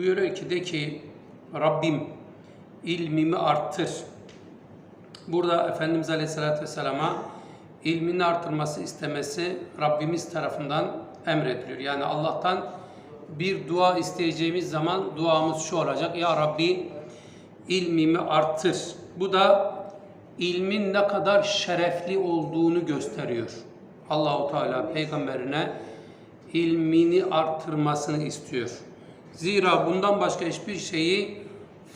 Buyuruyor ki de ki Rabbim ilmimi arttır. Burada Efendimiz Aleyhisselatü Vesselam'a ilmini artırması istemesi Rabbimiz tarafından emrediliyor. Yani Allah'tan bir dua isteyeceğimiz zaman duamız şu olacak. Ya Rabbi ilmimi artır. Bu da ilmin ne kadar şerefli olduğunu gösteriyor. Allahu Teala peygamberine ilmini artırmasını istiyor. Zira bundan başka hiçbir şeyi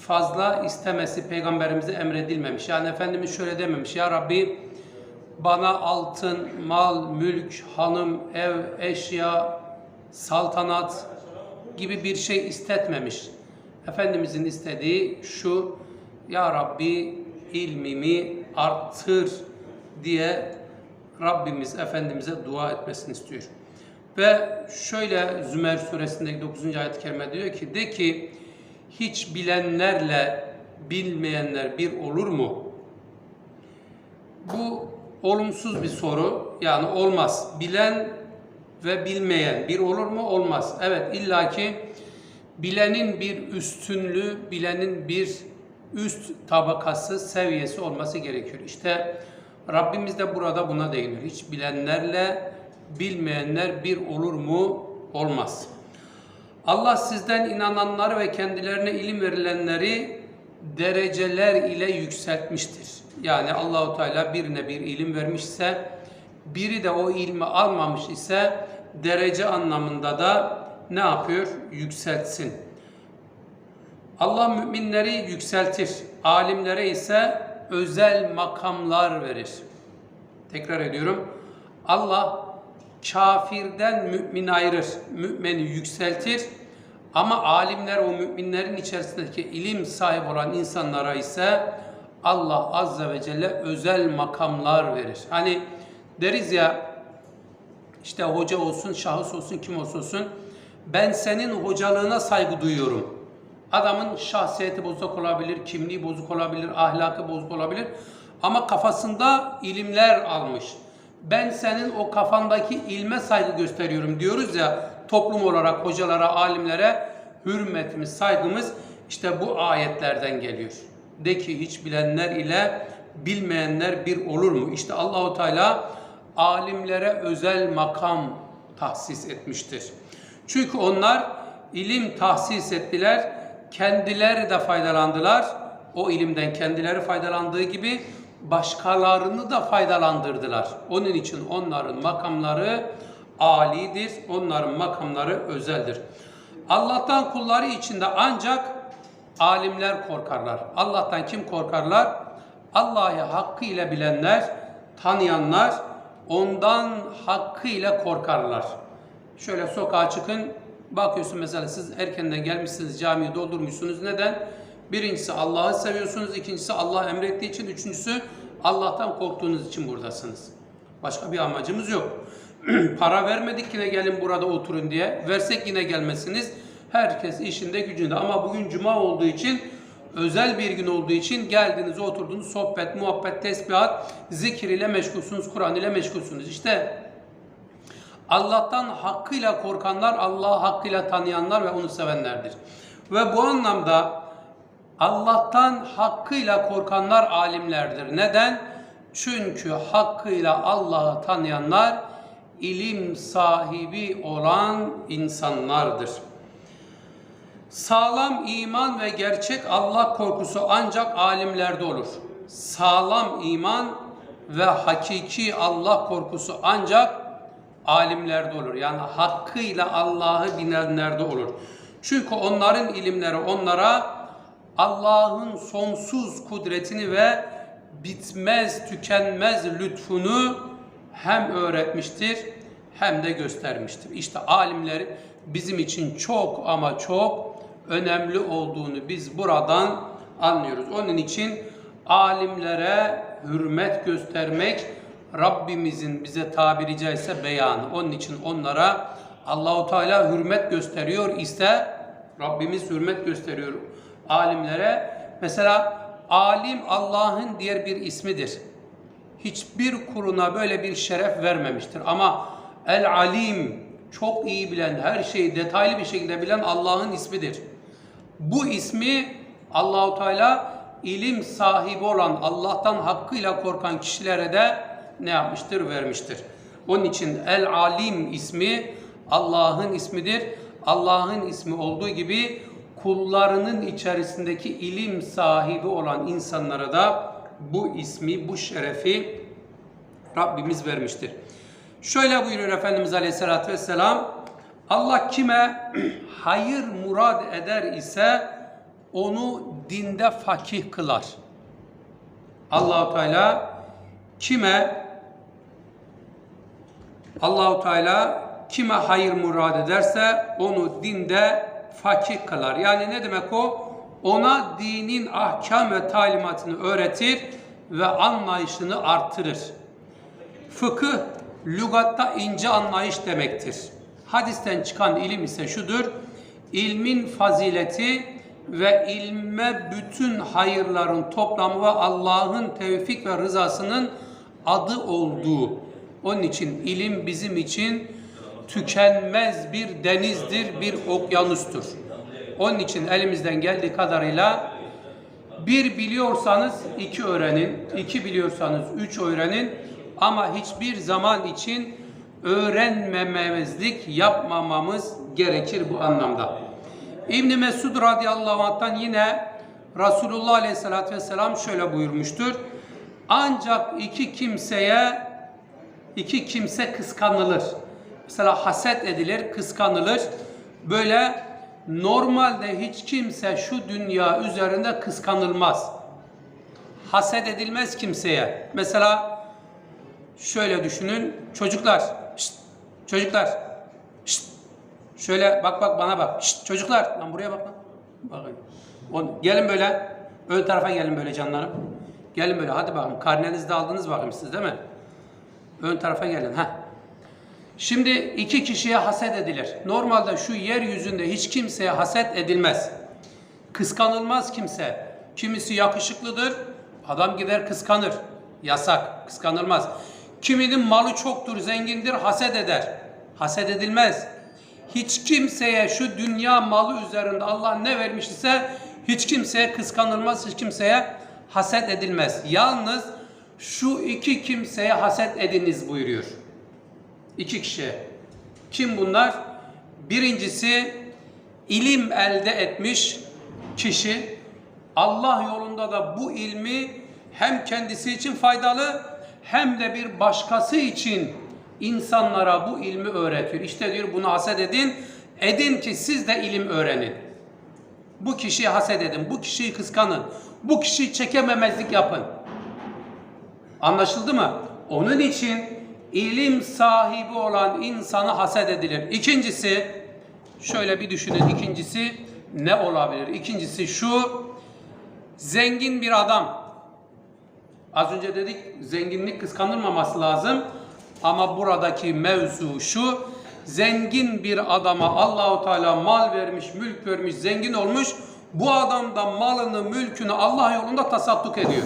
fazla istemesi peygamberimize emredilmemiş. Yani Efendimiz şöyle dememiş. Ya Rabbi bana altın, mal, mülk, hanım, ev, eşya, saltanat gibi bir şey istetmemiş. Efendimizin istediği şu, Ya Rabbi ilmimi arttır diye Rabbimiz Efendimiz'e dua etmesini istiyor. Ve şöyle Zümer suresindeki 9. ayet-i kerime diyor ki, de ki hiç bilenlerle bilmeyenler bir olur mu? Bu olumsuz bir soru. Yani olmaz. Bilen ve bilmeyen bir olur mu? Olmaz. Evet illaki bilenin bir üstünlüğü, bilenin bir üst tabakası, seviyesi olması gerekiyor. İşte Rabbimiz de burada buna değiniyor. Hiç bilenlerle bilmeyenler bir olur mu? Olmaz. Allah sizden inananları ve kendilerine ilim verilenleri dereceler ile yükseltmiştir. Yani Allahu Teala birine bir ilim vermişse, biri de o ilmi almamış ise derece anlamında da ne yapıyor? Yükseltsin. Allah müminleri yükseltir. Alimlere ise özel makamlar verir. Tekrar ediyorum. Allah kafirden mümin ayırır. Mümini yükseltir. Ama alimler o müminlerin içerisindeki ilim sahibi olan insanlara ise Allah Azze ve Celle özel makamlar verir. Hani deriz ya işte hoca olsun, şahıs olsun, kim olsun olsun ben senin hocalığına saygı duyuyorum. Adamın şahsiyeti bozuk olabilir, kimliği bozuk olabilir, ahlakı bozuk olabilir. Ama kafasında ilimler almış. Ben senin o kafandaki ilme saygı gösteriyorum diyoruz ya toplum olarak hocalara, alimlere hürmetimiz, saygımız işte bu ayetlerden geliyor. De ki hiç bilenler ile bilmeyenler bir olur mu? İşte Allahu Teala alimlere özel makam tahsis etmiştir. Çünkü onlar ilim tahsis ettiler, kendileri de faydalandılar. O ilimden kendileri faydalandığı gibi başkalarını da faydalandırdılar. Onun için onların makamları alidir, onların makamları özeldir. Allah'tan kulları içinde ancak alimler korkarlar. Allah'tan kim korkarlar? Allah'ı hakkıyla bilenler, tanıyanlar ondan hakkıyla korkarlar. Şöyle sokağa çıkın, bakıyorsun mesela siz erkenden gelmişsiniz, camiyi doldurmuşsunuz. Neden? Birincisi Allah'ı seviyorsunuz, ikincisi Allah emrettiği için, üçüncüsü Allah'tan korktuğunuz için buradasınız. Başka bir amacımız yok. Para vermedik yine gelin burada oturun diye. Versek yine gelmesiniz. Herkes işinde gücünde ama bugün cuma olduğu için özel bir gün olduğu için geldiniz oturdunuz sohbet, muhabbet, tesbihat, zikir ile meşgulsünüz, Kur'an ile meşgulsünüz. İşte Allah'tan hakkıyla korkanlar, Allah'ı hakkıyla tanıyanlar ve onu sevenlerdir. Ve bu anlamda Allah'tan hakkıyla korkanlar alimlerdir. Neden? Çünkü hakkıyla Allah'ı tanıyanlar ilim sahibi olan insanlardır. Sağlam iman ve gerçek Allah korkusu ancak alimlerde olur. Sağlam iman ve hakiki Allah korkusu ancak alimlerde olur. Yani hakkıyla Allah'ı bilenlerde olur. Çünkü onların ilimleri onlara Allah'ın sonsuz kudretini ve bitmez, tükenmez lütfunu hem öğretmiştir hem de göstermiştir. İşte alimler bizim için çok ama çok önemli olduğunu biz buradan anlıyoruz. Onun için alimlere hürmet göstermek Rabbimizin bize tabiri caizse beyanı. Onun için onlara Allahu Teala hürmet gösteriyor ise Rabbimiz hürmet gösteriyor alimlere. Mesela alim Allah'ın diğer bir ismidir. Hiçbir kuruna böyle bir şeref vermemiştir. Ama el alim çok iyi bilen, her şeyi detaylı bir şekilde bilen Allah'ın ismidir. Bu ismi Allahu Teala ilim sahibi olan Allah'tan hakkıyla korkan kişilere de ne yapmıştır? Vermiştir. Onun için El Alim ismi Allah'ın ismidir. Allah'ın ismi olduğu gibi kullarının içerisindeki ilim sahibi olan insanlara da bu ismi, bu şerefi Rabbimiz vermiştir. Şöyle buyuruyor Efendimiz Aleyhisselatü Vesselam, Allah kime hayır murad eder ise onu dinde fakih kılar. Allahu Teala kime Allahu Teala kime hayır murad ederse onu dinde fakih kılar. Yani ne demek o? Ona dinin ahkam ve talimatını öğretir ve anlayışını artırır. Fıkıh lügatta ince anlayış demektir. Hadisten çıkan ilim ise şudur. İlmin fazileti ve ilme bütün hayırların toplamı ve Allah'ın tevfik ve rızasının adı olduğu. Onun için ilim bizim için tükenmez bir denizdir, bir okyanustur. Onun için elimizden geldiği kadarıyla bir biliyorsanız iki öğrenin, iki biliyorsanız üç öğrenin ama hiçbir zaman için öğrenmemezlik yapmamamız gerekir bu anlamda. İbn Mesud radıyallahu anh'tan yine Resulullah aleyhissalatü vesselam şöyle buyurmuştur. Ancak iki kimseye iki kimse kıskanılır. Mesela haset edilir, kıskanılır. Böyle normalde hiç kimse şu dünya üzerinde kıskanılmaz. Haset edilmez kimseye. Mesela şöyle düşünün. Çocuklar, şşt, çocuklar, şşt, şöyle bak bak bana bak. Şşt, çocuklar, lan buraya bak lan. Bakın. Gelin böyle. Ön tarafa gelin böyle canlarım. Gelin böyle. Hadi bakalım. Karnenizi de aldınız bakayım siz değil mi? Ön tarafa gelin. Heh. Şimdi iki kişiye haset edilir. Normalde şu yeryüzünde hiç kimseye haset edilmez. Kıskanılmaz kimse. Kimisi yakışıklıdır. Adam gider kıskanır. Yasak. Kıskanılmaz. Kiminin malı çoktur, zengindir, haset eder. Haset edilmez. Hiç kimseye şu dünya malı üzerinde Allah ne vermiş ise hiç kimseye kıskanılmaz, hiç kimseye haset edilmez. Yalnız şu iki kimseye haset ediniz buyuruyor. İki kişi. Kim bunlar? Birincisi ilim elde etmiş kişi Allah yolunda da bu ilmi hem kendisi için faydalı hem de bir başkası için insanlara bu ilmi öğretiyor. İşte diyor bunu haset edin. Edin ki siz de ilim öğrenin. Bu kişiyi haset edin. Bu kişiyi kıskanın. Bu kişiyi çekememezlik yapın. Anlaşıldı mı? Onun için ilim sahibi olan insanı haset edilir. İkincisi, şöyle bir düşünün. İkincisi ne olabilir? İkincisi şu, zengin bir adam. Az önce dedik zenginlik kıskanılmaması lazım. Ama buradaki mevzu şu, zengin bir adama Allahu Teala mal vermiş, mülk vermiş, zengin olmuş. Bu adam da malını, mülkünü Allah yolunda tasadduk ediyor.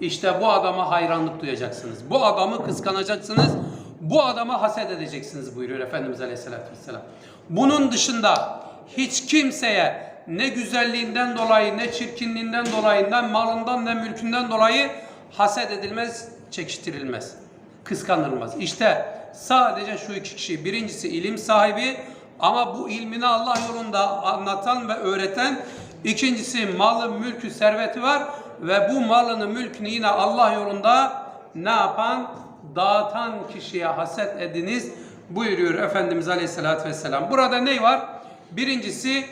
İşte bu adama hayranlık duyacaksınız. Bu adamı kıskanacaksınız. Bu adama haset edeceksiniz buyuruyor Efendimiz Aleyhisselatü Vesselam. Bunun dışında hiç kimseye ne güzelliğinden dolayı, ne çirkinliğinden dolayı, ne malından, ne mülkünden dolayı haset edilmez, çekiştirilmez, kıskanılmaz. İşte sadece şu iki kişi. Birincisi ilim sahibi ama bu ilmini Allah yolunda anlatan ve öğreten. İkincisi malı, mülkü, serveti var ve bu malını, mülkünü yine Allah yolunda ne yapan? Dağıtan kişiye haset ediniz buyuruyor Efendimiz Aleyhisselatü Vesselam. Burada ne var? Birincisi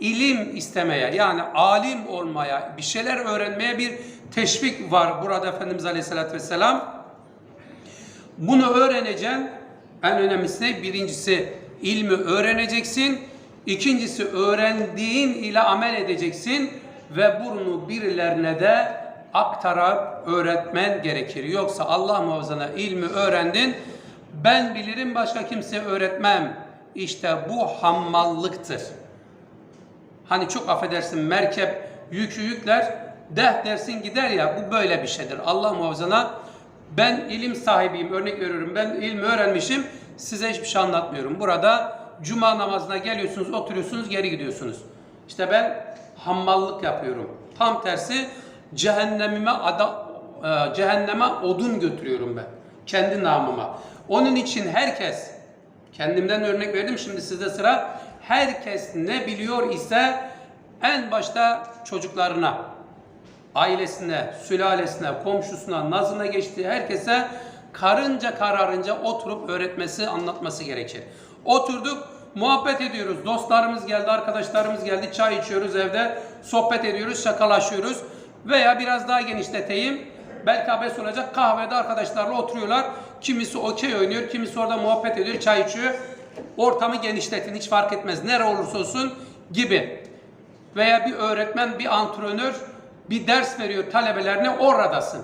ilim istemeye yani alim olmaya, bir şeyler öğrenmeye bir teşvik var burada Efendimiz Aleyhisselatü Vesselam. Bunu öğreneceksin. En önemlisi ne? Birincisi ilmi öğreneceksin. İkincisi öğrendiğin ile amel edeceksin ve bunu birilerine de aktarıp öğretmen gerekir. Yoksa Allah muhafazana ilmi öğrendin. Ben bilirim başka kimseye öğretmem. İşte bu hammallıktır. Hani çok affedersin merkep yükü yükler deh dersin gider ya bu böyle bir şeydir. Allah muhafazana ben ilim sahibiyim örnek veriyorum ben ilmi öğrenmişim size hiçbir şey anlatmıyorum. Burada cuma namazına geliyorsunuz oturuyorsunuz geri gidiyorsunuz. İşte ben hammallık yapıyorum. Tam tersi cehennemime ada, e, cehenneme odun götürüyorum ben. Kendi namıma. Onun için herkes kendimden örnek verdim şimdi size sıra. Herkes ne biliyor ise en başta çocuklarına, ailesine, sülalesine, komşusuna, nazına geçtiği herkese karınca kararınca oturup öğretmesi, anlatması gerekir. Oturduk, muhabbet ediyoruz. Dostlarımız geldi, arkadaşlarımız geldi. Çay içiyoruz evde, sohbet ediyoruz, şakalaşıyoruz. Veya biraz daha genişleteyim. Belki abes olacak kahvede arkadaşlarla oturuyorlar. Kimisi okey oynuyor, kimisi orada muhabbet ediyor, çay içiyor. Ortamı genişletin, hiç fark etmez. Nere olursa olsun gibi veya bir öğretmen, bir antrenör bir ders veriyor talebelerine oradasın.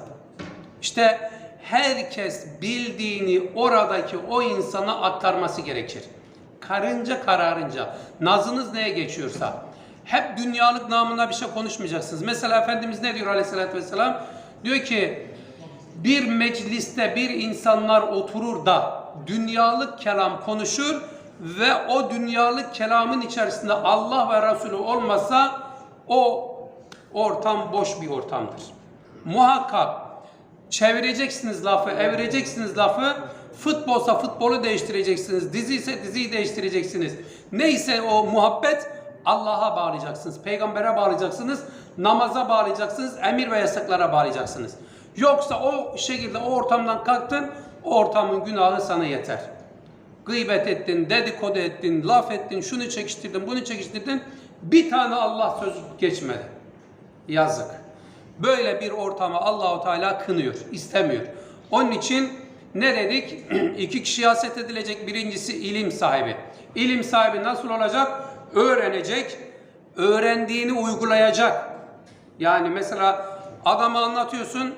İşte herkes bildiğini oradaki o insana aktarması gerekir. Karınca kararınca, nazınız neye geçiyorsa, hep dünyalık namına bir şey konuşmayacaksınız. Mesela Efendimiz ne diyor aleyhissalatü vesselam? Diyor ki, bir mecliste bir insanlar oturur da dünyalık kelam konuşur ve o dünyalık kelamın içerisinde Allah ve Resulü olmasa o ortam boş bir ortamdır. Muhakkak çevireceksiniz lafı, evireceksiniz lafı. Futbolsa futbolu değiştireceksiniz, dizi ise diziyi değiştireceksiniz. Neyse o muhabbet Allah'a bağlayacaksınız, peygambere bağlayacaksınız, namaza bağlayacaksınız, emir ve yasaklara bağlayacaksınız. Yoksa o şekilde o ortamdan kalktın, o ortamın günahı sana yeter. Gıybet ettin, dedikodu ettin, laf ettin, şunu çekiştirdin, bunu çekiştirdin. Bir tane Allah söz geçmedi. Yazık. Böyle bir ortamı Allahu Teala kınıyor, istemiyor. Onun için ne dedik? İki kişi haset edilecek. Birincisi ilim sahibi. İlim sahibi nasıl olacak? Öğrenecek, öğrendiğini uygulayacak. Yani mesela adama anlatıyorsun,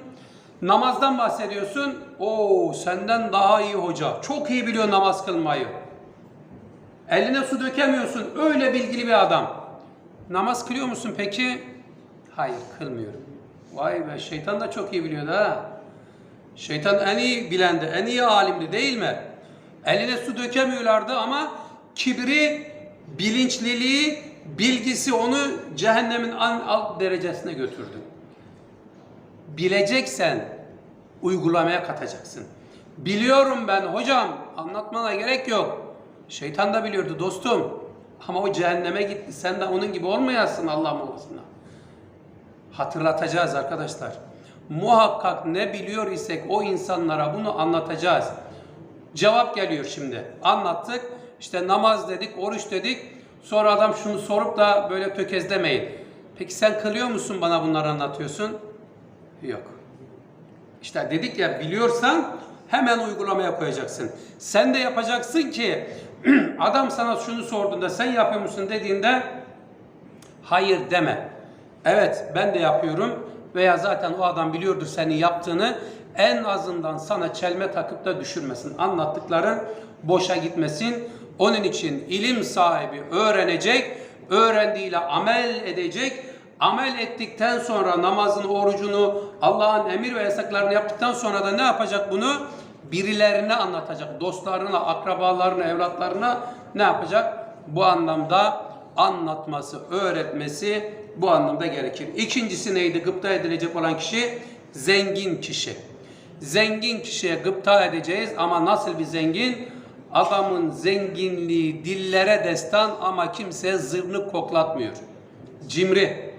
namazdan bahsediyorsun. Oo senden daha iyi hoca. Çok iyi biliyor namaz kılmayı. Eline su dökemiyorsun. Öyle bilgili bir adam. Namaz kılıyor musun peki? Hayır kılmıyorum. Vay be şeytan da çok iyi biliyordu ha. Şeytan en iyi bilendi, en iyi alimdi değil mi? Eline su dökemiyorlardı ama kibri, bilinçliliği, bilgisi onu cehennemin en alt derecesine götürdü. Bileceksen uygulamaya katacaksın. Biliyorum ben hocam anlatmana gerek yok. Şeytan da biliyordu dostum. Ama o cehenneme gitti. Sen de onun gibi olmayasın Allah muhafızına. Hatırlatacağız arkadaşlar. Muhakkak ne biliyor isek o insanlara bunu anlatacağız. Cevap geliyor şimdi. Anlattık. İşte namaz dedik, oruç dedik. Sonra adam şunu sorup da böyle tökezlemeyin. Peki sen kılıyor musun bana bunları anlatıyorsun? Yok. İşte dedik ya biliyorsan hemen uygulamaya koyacaksın. Sen de yapacaksın ki adam sana şunu sorduğunda sen yapıyor musun dediğinde hayır deme. Evet ben de yapıyorum veya zaten o adam biliyordur senin yaptığını en azından sana çelme takıp da düşürmesin. Anlattıkların boşa gitmesin. Onun için ilim sahibi öğrenecek, öğrendiğiyle amel edecek. Amel ettikten sonra namazını, orucunu, Allah'ın emir ve yasaklarını yaptıktan sonra da ne yapacak bunu? Birilerine anlatacak. Dostlarına, akrabalarına, evlatlarına ne yapacak? Bu anlamda anlatması, öğretmesi bu anlamda gerekir. İkincisi neydi? Gıpta edilecek olan kişi zengin kişi. Zengin kişiye gıpta edeceğiz ama nasıl bir zengin? Adamın zenginliği dillere destan ama kimseye zırnık koklatmıyor. Cimri.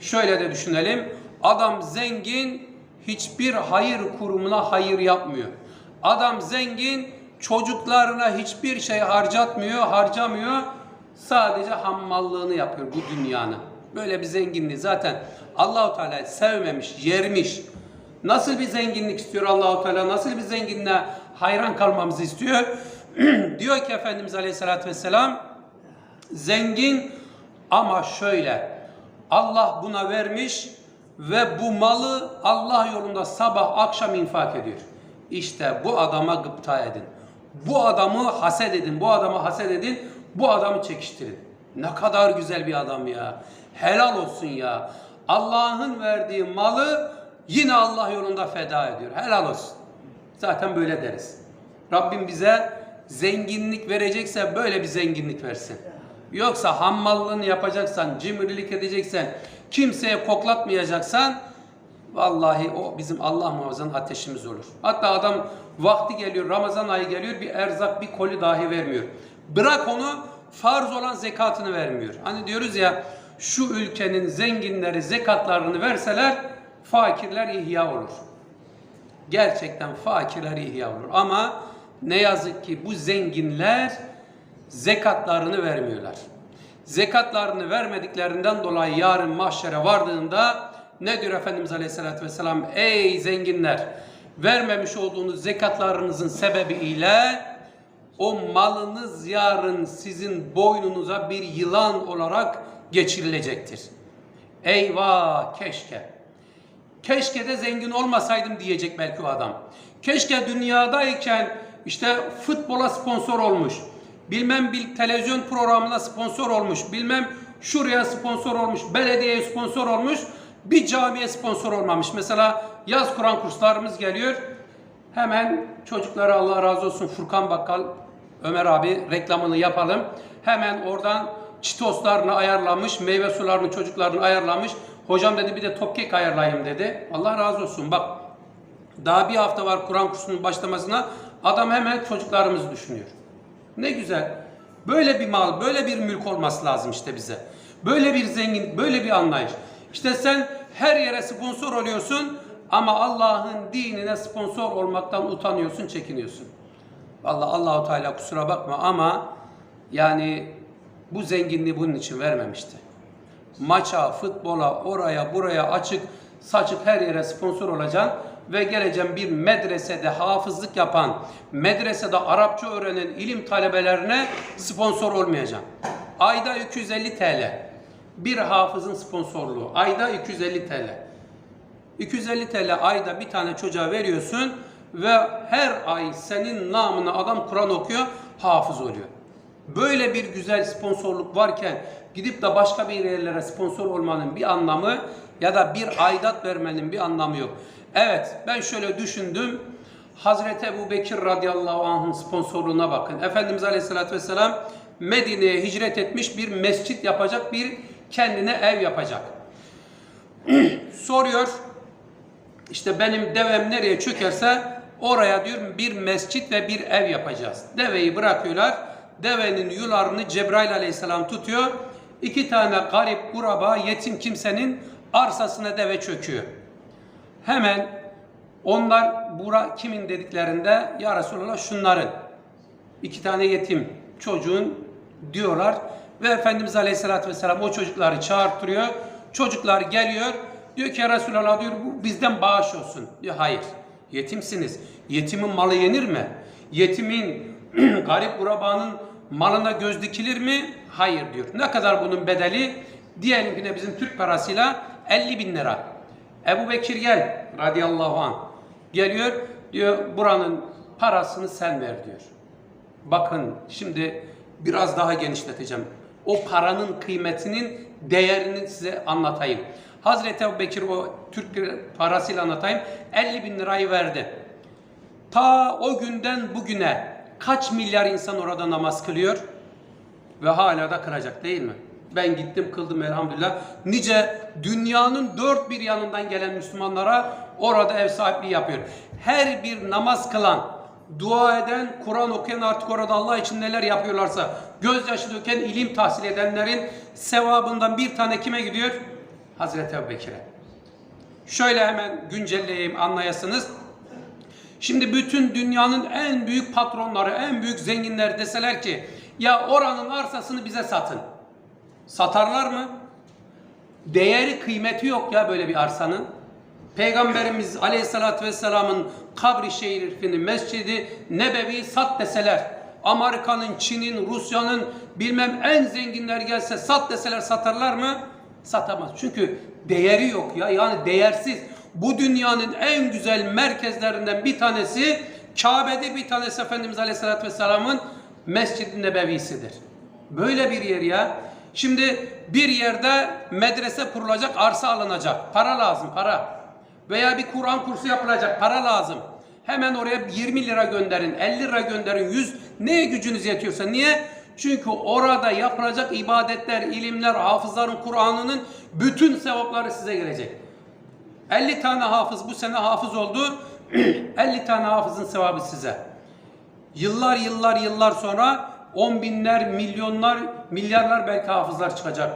Şöyle de düşünelim. Adam zengin hiçbir hayır kurumuna hayır yapmıyor. Adam zengin çocuklarına hiçbir şey harcatmıyor, harcamıyor. Sadece hammallığını yapıyor bu dünyanın. Böyle bir zenginliği zaten Allahu Teala sevmemiş, yermiş. Nasıl bir zenginlik istiyor Allahu Teala? Nasıl bir zenginliğe hayran kalmamızı istiyor? Diyor ki Efendimiz Aleyhisselatü Vesselam zengin ama şöyle Allah buna vermiş ve bu malı Allah yolunda sabah akşam infak ediyor. İşte bu adama gıpta edin. Bu adamı haset edin. Bu adamı haset edin. Bu adamı çekiştirin. Ne kadar güzel bir adam ya. Helal olsun ya. Allah'ın verdiği malı yine Allah yolunda feda ediyor. Helal olsun. Zaten böyle deriz. Rabbim bize zenginlik verecekse böyle bir zenginlik versin. Yoksa hammallığını yapacaksan, cimrilik edeceksen, kimseye koklatmayacaksan vallahi o bizim Allah muhafazanın ateşimiz olur. Hatta adam vakti geliyor, Ramazan ayı geliyor bir erzak, bir koli dahi vermiyor. Bırak onu farz olan zekatını vermiyor. Hani diyoruz ya şu ülkenin zenginleri zekatlarını verseler fakirler ihya olur. Gerçekten fakirler ihya olur. Ama ne yazık ki bu zenginler zekatlarını vermiyorlar. Zekatlarını vermediklerinden dolayı yarın mahşere vardığında ne diyor Efendimiz Aleyhisselatü Vesselam? Ey zenginler! Vermemiş olduğunuz zekatlarınızın sebebiyle o malınız yarın sizin boynunuza bir yılan olarak geçirilecektir. Eyvah keşke. Keşke de zengin olmasaydım diyecek belki o adam. Keşke dünyadayken işte futbola sponsor olmuş. Bilmem bir televizyon programına sponsor olmuş. Bilmem şuraya sponsor olmuş. Belediyeye sponsor olmuş. Bir camiye sponsor olmamış. Mesela yaz Kur'an kurslarımız geliyor. Hemen çocuklara Allah razı olsun Furkan Bakkal, Ömer abi reklamını yapalım. Hemen oradan çitoslarını ayarlamış, meyve sularını çocuklarını ayarlamış. Hocam dedi bir de top kek ayarlayayım dedi. Allah razı olsun bak. Daha bir hafta var Kur'an kursunun başlamasına. Adam hemen çocuklarımızı düşünüyor. Ne güzel. Böyle bir mal, böyle bir mülk olması lazım işte bize. Böyle bir zengin, böyle bir anlayış. İşte sen her yere sponsor oluyorsun ama Allah'ın dinine sponsor olmaktan utanıyorsun, çekiniyorsun. Vallahi Allahu Teala kusura bakma ama yani bu zenginliği bunun için vermemişti. Maça, futbola, oraya, buraya açık, saçık her yere sponsor olacaksın ve geleceğim bir medresede hafızlık yapan, medresede Arapça öğrenen ilim talebelerine sponsor olmayacaksın. Ayda 250 TL. Bir hafızın sponsorluğu. Ayda 250 TL. 250 TL ayda bir tane çocuğa veriyorsun ve her ay senin namına adam Kur'an okuyor, hafız oluyor. Böyle bir güzel sponsorluk varken gidip de başka bir yerlere sponsor olmanın bir anlamı ya da bir aidat vermenin bir anlamı yok. Evet ben şöyle düşündüm. Hazreti Ebu Bekir radıyallahu anh'ın sponsorluğuna bakın. Efendimiz aleyhissalatü vesselam Medine'ye hicret etmiş bir mescit yapacak, bir kendine ev yapacak. Soruyor, işte benim devem nereye çökerse oraya diyor bir mescit ve bir ev yapacağız. Deveyi bırakıyorlar. Devenin yularını Cebrail aleyhisselam tutuyor. İki tane garip, kuraba, yetim kimsenin arsasına deve çöküyor. Hemen onlar bura kimin dediklerinde ya Resulallah şunların. iki tane yetim çocuğun diyorlar. Ve Efendimiz Aleyhisselatü Vesselam o çocukları çağırtırıyor. Çocuklar geliyor. Diyor ki ya Resulallah diyor bu bizden bağış olsun. Diyor hayır. Yetimsiniz. Yetimin malı yenir mi? Yetimin garip kurabanın malına göz dikilir mi? Hayır diyor. Ne kadar bunun bedeli? Diyelim ki de bizim Türk parasıyla 50 bin lira. Ebu Bekir gel radıyallahu anh. Geliyor diyor buranın parasını sen ver diyor. Bakın şimdi biraz daha genişleteceğim. O paranın kıymetinin değerini size anlatayım. Hazreti Ebu Bekir o Türk parasıyla anlatayım. 50 bin lirayı verdi. Ta o günden bugüne kaç milyar insan orada namaz kılıyor? Ve hala da kılacak değil mi? Ben gittim kıldım elhamdülillah. Nice dünyanın dört bir yanından gelen Müslümanlara orada ev sahipliği yapıyor. Her bir namaz kılan, dua eden, Kur'an okuyan artık orada Allah için neler yapıyorlarsa, gözyaşı döken, ilim tahsil edenlerin sevabından bir tane kime gidiyor? Hazreti Ebu Bekir'e. Şöyle hemen güncelleyeyim anlayasınız. Şimdi bütün dünyanın en büyük patronları, en büyük zenginleri deseler ki ya oranın arsasını bize satın. Satarlar mı? Değeri kıymeti yok ya böyle bir arsanın. Peygamberimiz Aleyhisselatü Vesselam'ın kabri şerifini, mescidi Nebevi sat deseler, Amerika'nın, Çin'in, Rusya'nın bilmem en zenginler gelse sat deseler satarlar mı? Satamaz. Çünkü değeri yok ya. Yani değersiz. Bu dünyanın en güzel merkezlerinden bir tanesi Kabe'de bir tanesi Efendimiz Aleyhisselatü Vesselam'ın Mescid-i Nebevisidir. Böyle bir yer ya. Şimdi bir yerde medrese kurulacak, arsa alınacak. Para lazım, para. Veya bir Kur'an kursu yapılacak, para lazım. Hemen oraya 20 lira gönderin, 50 lira gönderin, 100 neye gücünüz yetiyorsa. Niye? Çünkü orada yapılacak ibadetler, ilimler, hafızların Kur'an'ının bütün sevapları size gelecek. 50 tane hafız bu sene hafız oldu. 50 tane hafızın sevabı size. Yıllar yıllar yıllar sonra on binler, milyonlar, milyarlar belki hafızlar çıkacak.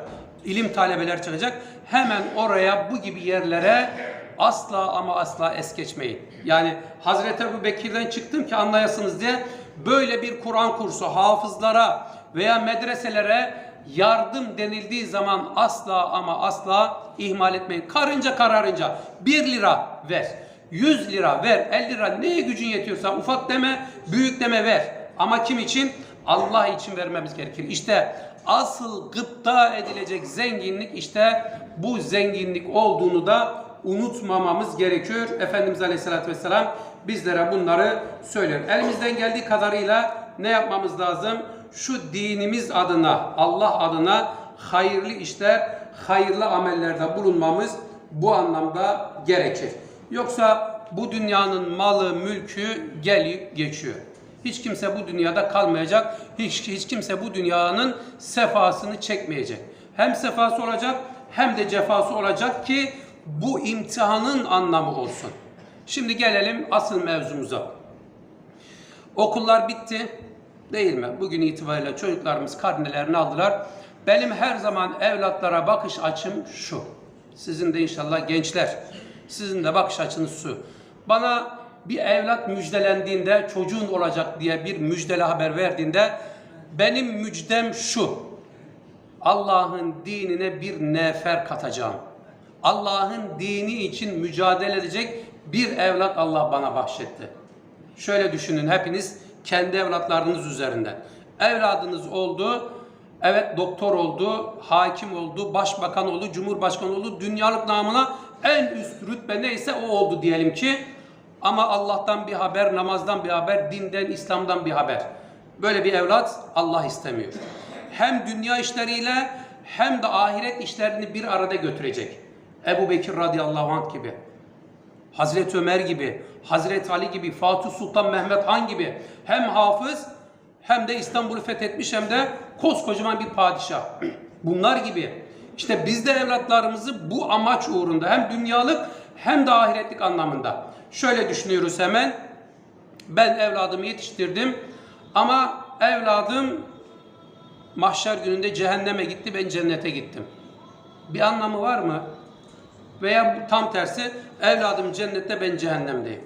İlim talebeler çıkacak. Hemen oraya bu gibi yerlere asla ama asla es geçmeyin. Yani Hazreti Ebu Bekir'den çıktım ki anlayasınız diye böyle bir Kur'an kursu hafızlara veya medreselere yardım denildiği zaman asla ama asla ihmal etmeyin. Karınca kararınca 1 lira ver. 100 lira ver, 50 lira neye gücün yetiyorsa ufak deme, büyük deme ver. Ama kim için? Allah için vermemiz gerekir. İşte asıl gıpta edilecek zenginlik işte bu zenginlik olduğunu da unutmamamız gerekiyor. Efendimiz Aleyhisselatü Vesselam bizlere bunları söylüyor. Elimizden geldiği kadarıyla ne yapmamız lazım? Şu dinimiz adına, Allah adına hayırlı işler, hayırlı amellerde bulunmamız bu anlamda gerekir. Yoksa bu dünyanın malı, mülkü gelip geçiyor. Hiç kimse bu dünyada kalmayacak. Hiç, hiç kimse bu dünyanın sefasını çekmeyecek. Hem sefası olacak hem de cefası olacak ki bu imtihanın anlamı olsun. Şimdi gelelim asıl mevzumuza. Okullar bitti değil mi? Bugün itibariyle çocuklarımız karnelerini aldılar. Benim her zaman evlatlara bakış açım şu. Sizin de inşallah gençler. Sizin de bakış açınız şu. Bana bir evlat müjdelendiğinde çocuğun olacak diye bir müjdeli haber verdiğinde benim müjdem şu. Allah'ın dinine bir nefer katacağım. Allah'ın dini için mücadele edecek bir evlat Allah bana bahşetti. Şöyle düşünün hepiniz kendi evlatlarınız üzerinden. Evladınız oldu, evet doktor oldu, hakim oldu, başbakan oldu, cumhurbaşkanı oldu. Dünyalık namına en üst rütbe neyse o oldu diyelim ki. Ama Allah'tan bir haber, namazdan bir haber, dinden, İslam'dan bir haber. Böyle bir evlat Allah istemiyor. Hem dünya işleriyle hem de ahiret işlerini bir arada götürecek. Ebu Bekir radıyallahu anh gibi. Hazreti Ömer gibi, Hazreti Ali gibi, Fatih Sultan Mehmet Han gibi hem hafız hem de İstanbul'u fethetmiş hem de koskocaman bir padişah. Bunlar gibi. İşte biz de evlatlarımızı bu amaç uğrunda hem dünyalık hem de ahiretlik anlamında. Şöyle düşünüyoruz hemen. Ben evladımı yetiştirdim ama evladım mahşer gününde cehenneme gitti ben cennete gittim. Bir anlamı var mı? Veya tam tersi evladım cennette ben cehennemdeyim.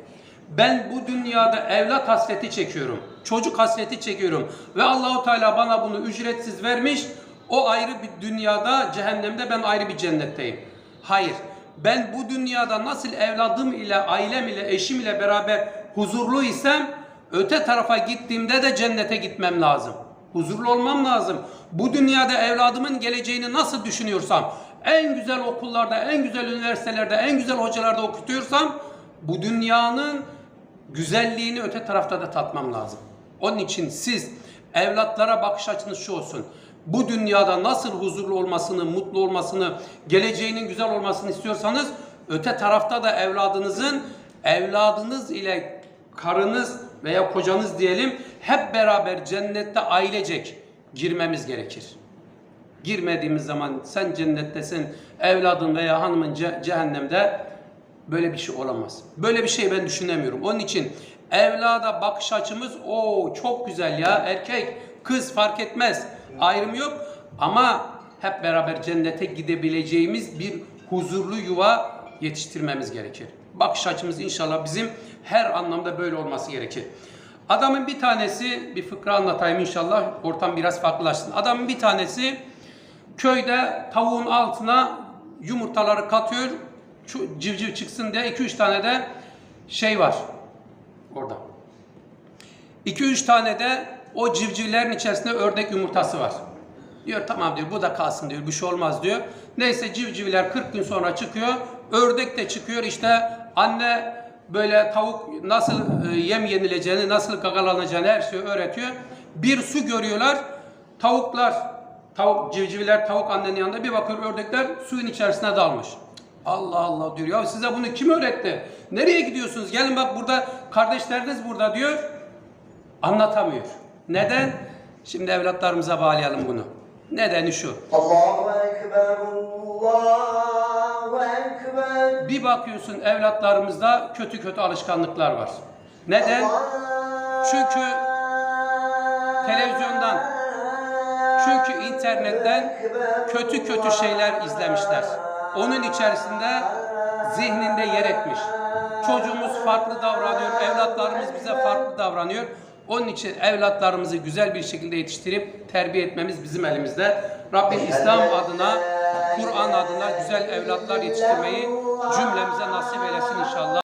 Ben bu dünyada evlat hasreti çekiyorum. Çocuk hasreti çekiyorum. Ve Allahu Teala bana bunu ücretsiz vermiş. O ayrı bir dünyada cehennemde ben ayrı bir cennetteyim. Hayır. Ben bu dünyada nasıl evladım ile, ailem ile, eşim ile beraber huzurlu isem öte tarafa gittiğimde de cennete gitmem lazım. Huzurlu olmam lazım. Bu dünyada evladımın geleceğini nasıl düşünüyorsam, en güzel okullarda, en güzel üniversitelerde, en güzel hocalarda okutuyorsam bu dünyanın güzelliğini öte tarafta da tatmam lazım. Onun için siz evlatlara bakış açınız şu olsun. Bu dünyada nasıl huzurlu olmasını, mutlu olmasını, geleceğinin güzel olmasını istiyorsanız öte tarafta da evladınızın evladınız ile karınız veya kocanız diyelim hep beraber cennette ailecek girmemiz gerekir. Girmediğimiz zaman sen cennettesin, evladın veya hanımın ce- cehennemde böyle bir şey olamaz. Böyle bir şey ben düşünemiyorum. Onun için evlada bakış açımız o çok güzel ya erkek, kız fark etmez. Ayrım yok ama hep beraber cennete gidebileceğimiz bir huzurlu yuva yetiştirmemiz gerekir. Bakış açımız inşallah bizim her anlamda böyle olması gerekir. Adamın bir tanesi bir fıkra anlatayım inşallah ortam biraz farklılaşsın. Adamın bir tanesi köyde tavuğun altına yumurtaları katıyor. Civciv çıksın diye 2-3 tane de şey var orada. 2-3 tane de o civcivlerin içerisinde ördek yumurtası var. Diyor tamam diyor bu da kalsın diyor bir şey olmaz diyor. Neyse civcivler 40 gün sonra çıkıyor. Ördek de çıkıyor işte anne böyle tavuk nasıl e, yem yenileceğini, nasıl gagalanacağını her şeyi öğretiyor. Bir su görüyorlar. Tavuklar, tavuk civcivler tavuk annenin yanında bir bakıyor ördekler suyun içerisine dalmış. Allah Allah diyor. Ya size bunu kim öğretti? Nereye gidiyorsunuz? Gelin bak burada kardeşleriniz burada diyor. Anlatamıyor. Neden? Şimdi evlatlarımıza bağlayalım bunu. Nedeni şu. Allahu Ekber, Allahu Ekber. Bir bakıyorsun evlatlarımızda kötü kötü alışkanlıklar var. Neden? Çünkü televizyondan, çünkü internetten kötü kötü şeyler izlemişler. Onun içerisinde zihninde yer etmiş. Çocuğumuz farklı davranıyor, evlatlarımız bize farklı davranıyor. Onun için evlatlarımızı güzel bir şekilde yetiştirip terbiye etmemiz bizim elimizde. Rabbim İslam adına, Kur'an adına güzel evlatlar yetiştirmeyi cümlemize nasip eylesin inşallah.